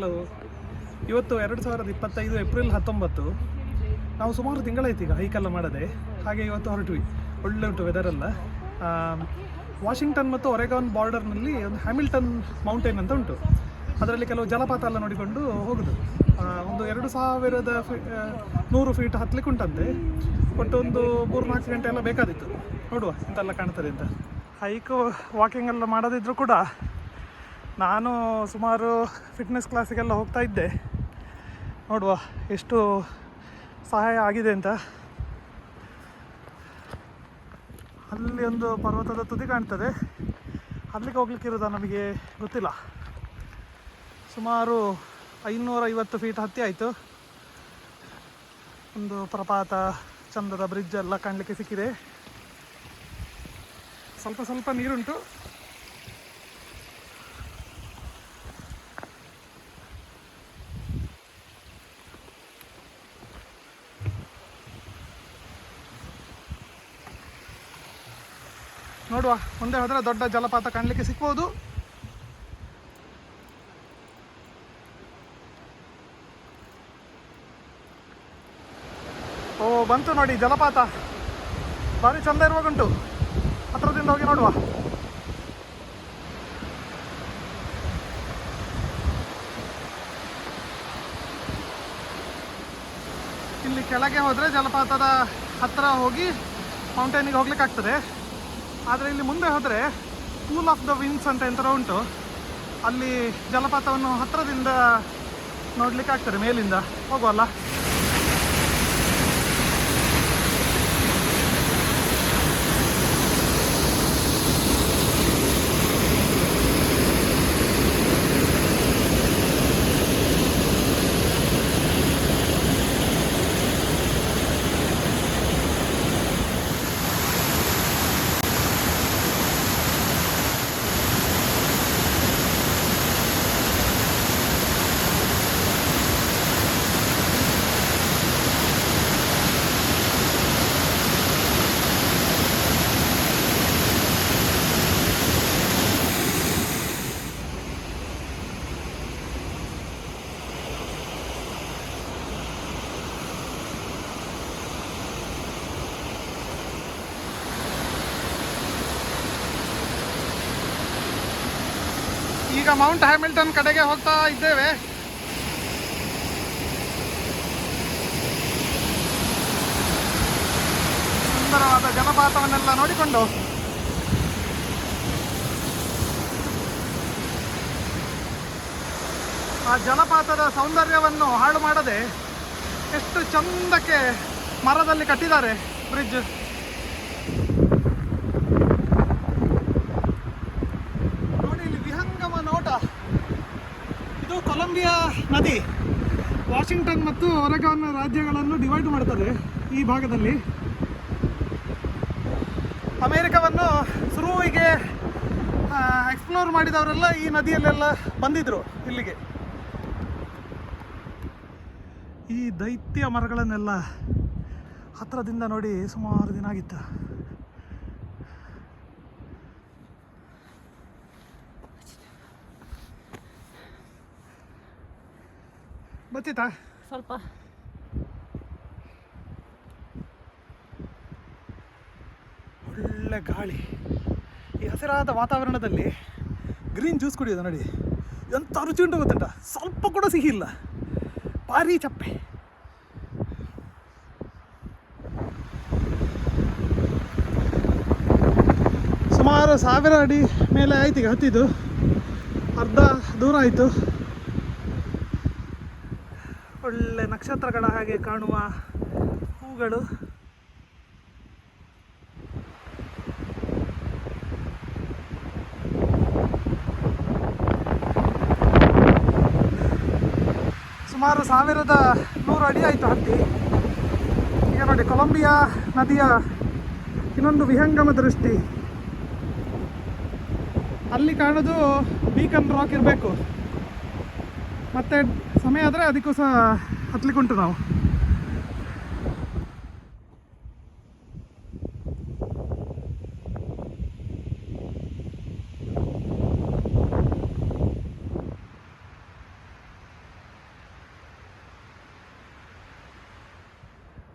Hello ಇವತ್ತು ಎರಡು ಸಾವಿರದ ಇಪ್ಪತ್ತೈದು ಏಪ್ರಿಲ್ ಹತ್ತೊಂಬತ್ತು. ನಾವು ಸುಮಾರು ತಿಂಗಳಾಯ್ತು ಈಗ ಹೈಕೆಲ್ಲ ಮಾಡದೆ. ಹಾಗೆ ಇವತ್ತು ಹೊರಟ್ವಿ. ಒಳ್ಳೆ ಉಂಟು ವೆದರೆಲ್ಲ ವಾಷಿಂಗ್ಟನ್ ಮತ್ತು ಒರೆಗಾನ್ ಬಾರ್ಡರ್ನಲ್ಲಿ ಒಂದು ಹ್ಯಾಮಿಲ್ಟನ್ ಮೌಂಟೇನ್ ಅಂತ ಉಂಟು. ಅದರಲ್ಲಿ ಕೆಲವು ಜಲಪಾತ ಎಲ್ಲ ನೋಡಿಕೊಂಡು ಹೋಗುದು. ಒಂದು ಎರಡು ಸಾವಿರದ ಫಿ- ನೂರು ಫೀಟ್ ಹತ್ತಲಿಕ್ಕೆ ಉಂಟಂತೆ. ಒಟ್ಟು ಒಂದು ಮೂರು ನಾಲ್ಕು ಗಂಟೆ ಎಲ್ಲ ಬೇಕಾದಿತ್ತು. ನೋಡುವ ಇಂತೆಲ್ಲ ಕಾಣ್ತದೆ ಅಂತ. ಹೈಕ್ ವಾಕಿಂಗ್ ಎಲ್ಲ ಮಾಡೋದಿದ್ರು ಕೂಡ ನಾನು ಸುಮಾರು ಫಿಟ್ನೆಸ್ ಕ್ಲಾಸಿಗೆಲ್ಲ ಹೋಗ್ತಾ ಇದ್ದೆ. ನೋಡುವ, ಎಷ್ಟು ಸಹಾಯ ಆಗಿದೆ ಅಂತ. ಅಲ್ಲಿ ಒಂದು ಪರ್ವತದ ತುದಿ ಕಾಣ್ತದೆ. ಅಲ್ಲಿಗೆ ಹೋಗ್ಲಿಕ್ಕೆ ಇರೋದಾ ನಮಗೆ ಗೊತ್ತಿಲ್ಲ. ಸುಮಾರು ಐವತ್ತು ಫೀಟ್ ಹತ್ತಿ ಆಯಿತು. ಒಂದು ಪ್ರಪಾತ, ಚಂದದ ಬ್ರಿಡ್ಜ್ ಎಲ್ಲ ಕಾಣಲಿಕ್ಕೆ ಸಿಕ್ಕಿದೆ. ಸ್ವಲ್ಪ ಸ್ವಲ್ಪ ನೀರುಂಟು. ನೋಡುವ ಮುಂದೆ ಹೋದರೆ ದೊಡ್ಡ ಜಲಪಾತ ಕಾಣಲಿಕ್ಕೆ ಸಿಕ್ಬೋದು ಓ, ಬಂತು ನೋಡಿ ಜಲಪಾತ. ಭಾರಿ ಚಂದ ಇರುವಾಗುಂಟು ಹತ್ರದಿಂದ ಹೋಗಿ ನೋಡುವ. ಇಲ್ಲಿ ಕೆಳಗೆ ಹೋದರೆ ಜಲಪಾತದ ಹತ್ತಿರ ಹೋಗಿ ಮೌಂಟೇನಿಗೆ ಹೋಗ್ಲಿಕ್ಕೆ ಆಗ್ತದೆ ಆದರೆ ಇಲ್ಲಿ ಮುಂದೆ ಹೋದರೆ ಪೂಲ್ ಆಫ್ ದ ವಿನ್ಸ್ ಅಂತ ಎಂಥರ ಉಂಟು. ಅಲ್ಲಿ ಜಲಪಾತವನ್ನು ಹತ್ತಿರದಿಂದ ನೋಡಲಿಕ್ಕೆ ಆಗ್ತದೆ ಮೇಲಿಂದ. ಹೋಗುವಲ್ಲ? ಈಗ ಮೌಂಟ್ ಹ್ಯಾಮಿಲ್ಟನ್ ಕಡೆಗೆ ಹೋಗ್ತಾ ಇದ್ದೇವೆ. ಸುಂದರವಾದ ಜಲಪಾತವನ್ನೆಲ್ಲ ನೋಡಿಕೊಂಡು. ಆ ಜಲಪಾತದ ಸೌಂದರ್ಯವನ್ನು ಹಾಳು ಮಾಡದೆ ಎಷ್ಟು ಚಂದಕ್ಕೆ ಮರದಲ್ಲಿ ಕಟ್ಟಿದ್ದಾರೆ ಬ್ರಿಡ್ಜ್ ನೋಡಿ ಇಲ್ಲಿ ವಿಹಂಗಮ ನೋಟ ಇದು ಕೊಲಂಬಿಯಾ ನದಿ ವಾಷಿಂಗ್ಟನ್ ಮತ್ತು ಒರೆಗಾನ್ ರಾಜ್ಯಗಳನ್ನು ಡಿವೈಡ್ ಮಾಡ್ತಾರೆ ಈ ಭಾಗದಲ್ಲಿ. ಅಮೇರಿಕವನ್ನು ಶುರುವಿಗೆ ಎಕ್ಸ್ಪ್ಲೋರ್ ಮಾಡಿದವರೆಲ್ಲ ಈ ನದಿಯಲ್ಲೆಲ್ಲ ಬಂದಿದ್ರು ಇಲ್ಲಿಗೆ. ಈ ದೈತ್ಯ ಮರಗಳನ್ನೆಲ್ಲ ಹತ್ತಿರದಿಂದ ನೋಡಿ ಸುಮಾರು ದಿನ ಆಗಿತ್ತು. ಬತ್ತಿತಾ ಸ್ವಲ್ಪ. ಒಳ್ಳೆ ಗಾಳಿ. ಈ ಹಸಿರಾದ ವಾತಾವರಣದಲ್ಲಿ ಗ್ರೀನ್ ಜ್ಯೂಸ್ ಕುಡಿಯೋದು ನೋಡಿ. ಎಂಥ ರುಚಿ ಉಂಟು ಗೊತ್ತುಂಟ? ಸ್ವಲ್ಪ ಕೂಡ ಸಿಹಿ ಇಲ್ಲ. ಭಾರಿ ಚಪ್ಪೆ. ಸುಮಾರು ಸಾವಿರ ಅಡಿ ಮೇಲೆ ಆಯ್ತು ಈಗ ಹತ್ತಿದ್ದು. ಅರ್ಧ ದೂರ ಆಯಿತು. ಒಳ್ಳೆ ನಕ್ಷತ್ರಗಳ ಹಾಗೆ ಕಾಣುವ ಹೂಗಳು. ಸುಮಾರು ಸಾವಿರದ ನೂರು ಅಡಿ ಆಯಿತು ಹತ್ತಿ. ಈಗ ನೋಡಿ, ಕೊಲಂಬಿಯಾ ನದಿಯ ಇನ್ನೊಂದು ವಿಹಂಗಮ ದೃಷ್ಟಿ. ಅಲ್ಲಿ ಕಾಣೋದು ಬೀಕನ್ ರಾಕ್ ಇರಬೇಕು. ಮತ್ತೆ ಸಮಯ ಆದರೆ ಅದಕ್ಕೂ ಸಹ ಹತ್ಲಿಕ್ಕುಂಟು ನಾವು.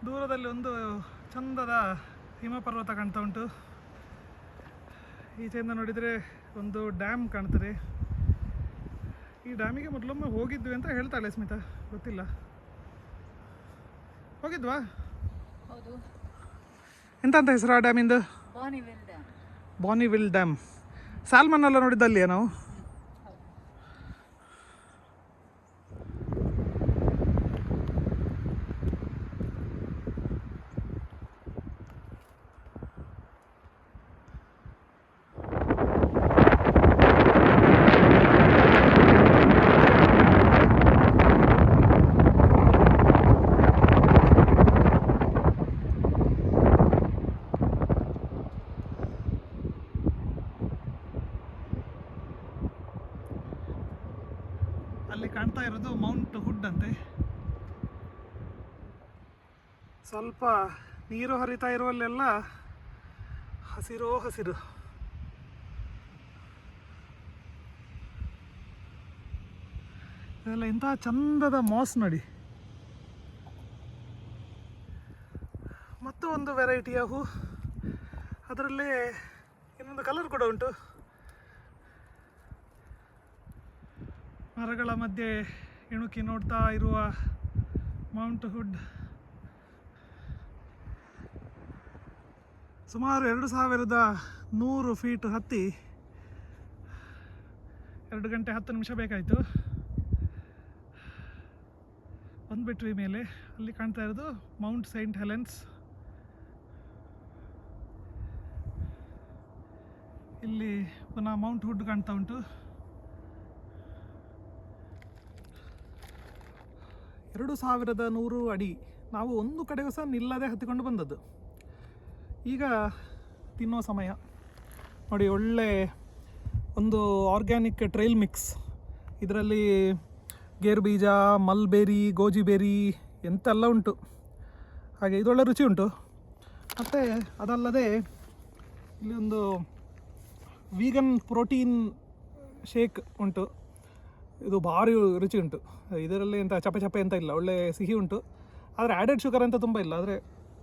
ದೂರದಲ್ಲಿ ಒಂದು ಚಂದದ ಹಿಮಪರ್ವತ ಕಾಣ್ತಾ ಉಂಟು. ಈಚೆಯಿಂದ ನೋಡಿದರೆ ಒಂದು ಡ್ಯಾಮ್ ಕಾಣ್ತದೆ. ಈ ಡ್ಯಾಮಿಗೆ ಮೊದಲೊಮ್ಮೆ ಹೋಗಿದ್ವಿ ಅಂತ ಹೇಳ್ತಾಳೆ ಸ್ಮಿತಾ. ಗೊತ್ತಿಲ್ಲ. ಹೋಗಿದ್ವಾ? ಹೌದು. ಎಂತ ಅಂತ ಹೆಸರು ಆ ಡ್ಯಾಮಿಂದು? Bonneville dam Bonneville dam salmon ಎಲ್ಲ ನೋಡಿದ್ದಲ್ಲಿಯಾ ನಾವು ಅಲ್ಲಿ ಕಾಣ್ತಾ ಇರೋದು ಮೌಂಟ್ ಹುಡ್ ಅಂತೆ ಸ್ವಲ್ಪ ನೀರು ಹರಿತಾ ಇರುವಲ್ಲೆಲ್ಲ ಹಸಿರೋ ಹಸಿರು. ಇದೆಲ್ಲ ಇಂತಹ ಚಂದದ ಮಾಸ್ ನೋಡಿ. ಮತ್ತು ಒಂದು ವೆರೈಟಿಯ ಹೂ. ಅದರಲ್ಲಿ ಇನ್ನೊಂದು ಕಲರ್ ಕೂಡ ಉಂಟು. ಮರಗಳ ಮಧ್ಯೆ ಇಣುಕಿ ನೋಡ್ತಾ ಇರುವ ಮೌಂಟ್ ಹುಡ್ ಸುಮಾರು ಎರಡು ಸಾವಿರದ ನೂರು ಫೀಟ್ ಹತ್ತಿ ಎರಡು ಗಂಟೆ ಹತ್ತು ನಿಮಿಷ ಬೇಕಾಯಿತು. ಬಂದುಬಿಟ್ವಿ ಮೇಲೆ. ಅಲ್ಲಿ ಕಾಣ್ತಾ ಇರೋದು ಮೌಂಟ್ ಸೈಂಟ್ ಹೆಲೆನ್ಸ್. ಇಲ್ಲಿ ಪುನಃ ಮೌಂಟ್ ಹುಡ್ ಕಾಣ್ತಾ ಉಂಟು. ಎರಡು ಸಾವಿರದ ನೂರು ಅಡಿ. ನಾವು ಒಂದು ಕಡೆಗೂ ಸಹ ನಿಲ್ಲದೆ ಹತ್ತಿಕೊಂಡು ಬಂದದ್ದು. ಈಗ ತಿನ್ನೋ ಸಮಯ. ನೋಡಿ, ಒಳ್ಳೆ ಒಂದು ಆರ್ಗ್ಯಾನಿಕ್ ಟ್ರೈಲ್ ಮಿಕ್ಸ್ ಇದರಲ್ಲಿ ಗೇರು ಬೀಜ, ಮಲ್ಬೇರಿ ಗೋಜಿ ಬೇರಿ ಎಂತೆಲ್ಲ ಉಂಟು. ಹಾಗೆ ಇದೊಳ್ಳೆ ರುಚಿ ಉಂಟು. ಮತ್ತು ಅದಲ್ಲದೆ ಇಲ್ಲಿ ಒಂದು ವೀಗನ್ ಪ್ರೋಟೀನ್ ಶೇಕ್ ಉಂಟು. ಇದು ಭಾರಿ ರುಚಿ ಉಂಟು. ಇದರಲ್ಲಿ ಎಂಥ ಚಪೆ ಚಪೆ ಅಂತ ಇಲ್ಲ, ಒಳ್ಳೆ ಸಿಹಿ ಉಂಟು. ಆದರೆ ಆ್ಯಡೆಡ್ ಶುಗರ್ ಅಂತ ತುಂಬ ಇಲ್ಲ, ಆದರೆ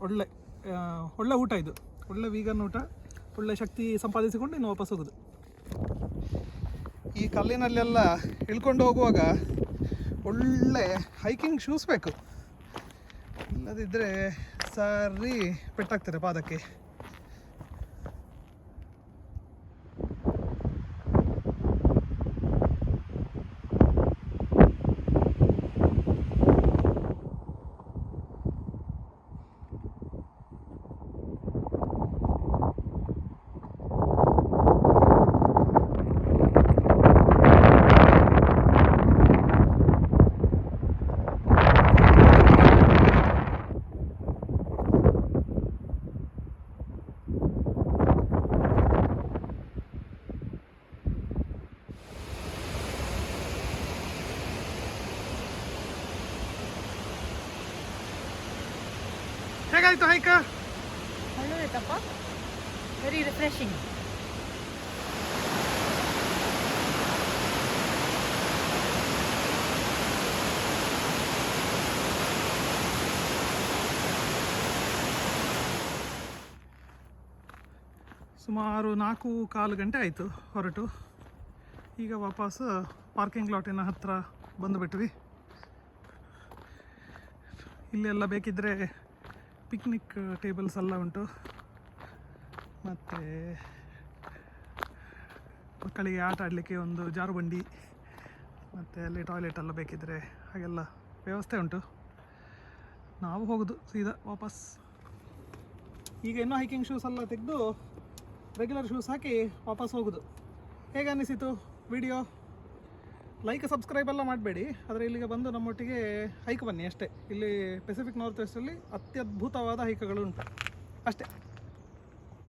ಒಳ್ಳೆ. ಒಳ್ಳೆ ಊಟ ಇದು. ಒಳ್ಳೆ ವೀಗನ್ ಊಟ, ಒಳ್ಳೆ ಶಕ್ತಿ ಸಂಪಾದಿಸಿಕೊಂಡು ಇನ್ನು ವಾಪಸ್ ಹೋಗೋದು. ಈ ಕಲ್ಲಿನಲ್ಲೆಲ್ಲ ಇಳ್ಕೊಂಡು ಹೋಗುವಾಗ ಒಳ್ಳೆ ಹೈಕಿಂಗ್ ಶೂಸ್ ಬೇಕು. ಇಲ್ಲದಿದ್ದರೆ ಸರಿ ಪೆಟ್ಟಾಗ್ತಾರೆ ಪಾದಕ್ಕೆ. ಹೇಗಾಯ್ತು ಹೈಕ ಒಳ್ಳೆದಪ್ಪ ವೆರಿ ರಿಫ್ರೆಶಿಂಗ್ ಸುಮಾರು ನಾಲ್ಕು ಕಾಲು ಗಂಟೆ ಆಯಿತು ಹೊರಟು. ಈಗ ವಾಪಸ್ ಪಾರ್ಕಿಂಗ್ ಲಾಟಿನ ಹತ್ತಿರ ಬಂದುಬಿಟ್ವಿ. ಇಲ್ಲೆಲ್ಲ ಬೇಕಿದ್ದರೆ ಪಿಕ್ನಿಕ್ ಟೇಬಲ್ಸ್ ಎಲ್ಲ ಉಂಟು. ಮತ್ತು ಮಕ್ಕಳಿಗೆ ಆಟ ಆಡಲಿಕ್ಕೆ ಒಂದು ಜಾರುಬಂಡಿ, ಮತ್ತು ಅಲ್ಲಿ ಟಾಯ್ಲೆಟ್ ಎಲ್ಲ ಬೇಕಿದ್ದರೆ ಹಾಗೆಲ್ಲ ವ್ಯವಸ್ಥೆ ಉಂಟು. ನಾವು ಹೋಗೋದು ಸೀದಾ ವಾಪಸ್. ಈಗ ಇನ್ನೂ ಹೈಕಿಂಗ್ ಶೂಸ್ ಎಲ್ಲ ತೆಗೆದು ರೆಗ್ಯುಲರ್ ಶೂಸ್ ಹಾಕಿ ವಾಪಸ್ ಹೋಗೋದು. ಹೇಗೆ ಅನ್ನಿಸಿತು ವಿಡಿಯೋ ಲೈಕ್ ಸಬ್ಸ್ಕ್ರೈಬ್ ಎಲ್ಲ ಮಾಡಬೇಡಿ. ಆದರೆ ಇಲ್ಲಿಗೆ ಬಂದು ನಮ್ಮೊಟ್ಟಿಗೆ ಹೈಕ್ ಬನ್ನಿ ಅಷ್ಟೇ. ಇಲ್ಲಿ ಪೆಸಿಫಿಕ್ ನಾರ್ತ್ ವೆಸ್ಟಲ್ಲಿ ಅತ್ಯದ್ಭುತವಾದ ಹೈಕ್ಗಳು ಉಂಟು. ಅಷ್ಟೇ.